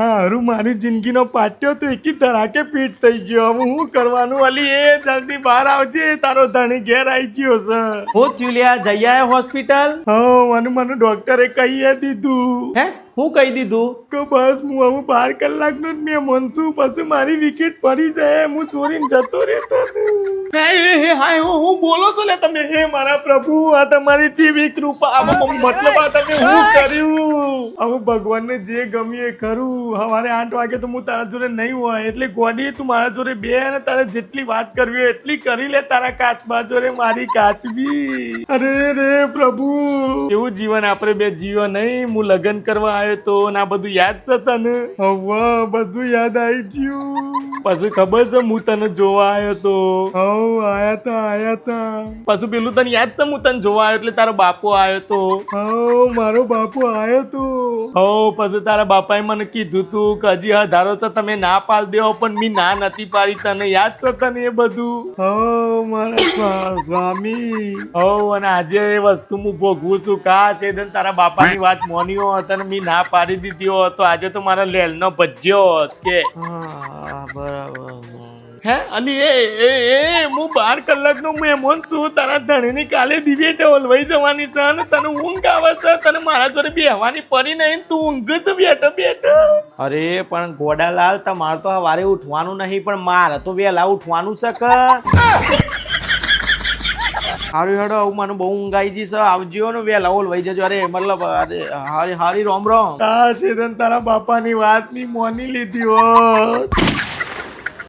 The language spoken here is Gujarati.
હારું મારી જિંદગીનો પાટ્યો તો એકી ધડાકે પીટ થઈ ગયો. હવે હું કરવાનું અલી? એ જલ્દી બહાર આવજે. તારો ધણી ઘેર આવી ગયો છે. હું ચુલિયા લ્યા જઈ હોસ્પિટલ? હા મને મને ડોક્ટરે કહીએ દીધું. હે? હું કહી દીધું? કે બસ હું હવે બાર કલાકનો જ મેં મનસું પછી મારી વિકેટ પડી જાય. હું છોડીને જતો રહેતો હે હે હે હાય હું હું બોલો છો ને તમે હે મારા પ્રભુ આ તમારી જેવી કૃપા. મતલબ આ તમે હું? કર્યું? હવે ભગવાનને જે ગમ્યું એ કરું. સવારે આઠ વાગે તો હું તારા જોડે નહીં હોય. એટલે ગોડી, તું મારા જોડે બે અને તારે જેટલી વાત કરવી હોય એટલી કરી લે તારા કાચબા જોડે, મારી કાચબી. અરે રે પ્રભુ. એવું જીવન આપણે બે જીવો નહીં. હું લગ્ન કરવા આવ્યો તો ના બધું યાદ છે તને? હવા બધું યાદ આવી ગયું. પછી ખબર છે હું તને જોવા આવ્યો તો? હવ આયા તા આયા તા. પછી પેલું તને યાદ છે હું તને જોવા આવ્યો એટલે તારો બાપો આવ્યો તો? હવ મારો બાપો આવ્યો તો. હવ પછી તારા બાપાએ મને કીધું તું કે હજી હા ધારો છે તમે ના પાલ દેવો પણ મી ના નથી પાડી. તને યાદ છે તને એ બધું? હવ મારા સ્વામી. હવ અને આજે એ વસ્તુ હું ભોગવું છું. કાશ એ તારા બાપાની વાત મોનીઓ હતો અને મી ના પાડી દીધી હોત તો આજે તો મારા લેલનો ભજ્યો હોત કે. હા બરાબર. હે અલી એ એ એ હું બાર કલાકનો મહેમાન છું તારા ધણીની કાલે દિવેટે ઓલવાઈ જવાની છે અને તને ઊંઘ આવે છે તને મારા જોડે બેહવાની પડી નહીં તું ઊંઘ છે બેઠો બેઠો. અરે પણ ગોડાલાલ તમારે તો સવારે ઉઠવાનું નહીં પણ મારે તો વહેલા ઉઠવાનું છે કે? હારું હેડો આવું મને બહુ ઊંઘ આવી જઈ છે. આવજો ને વહેલા ઓલવાઈ જજો. અરે મતલબ અરે હારી હારી રોમ રોમ. હા તારા બાપાની વાતની મોની લીધી હોત.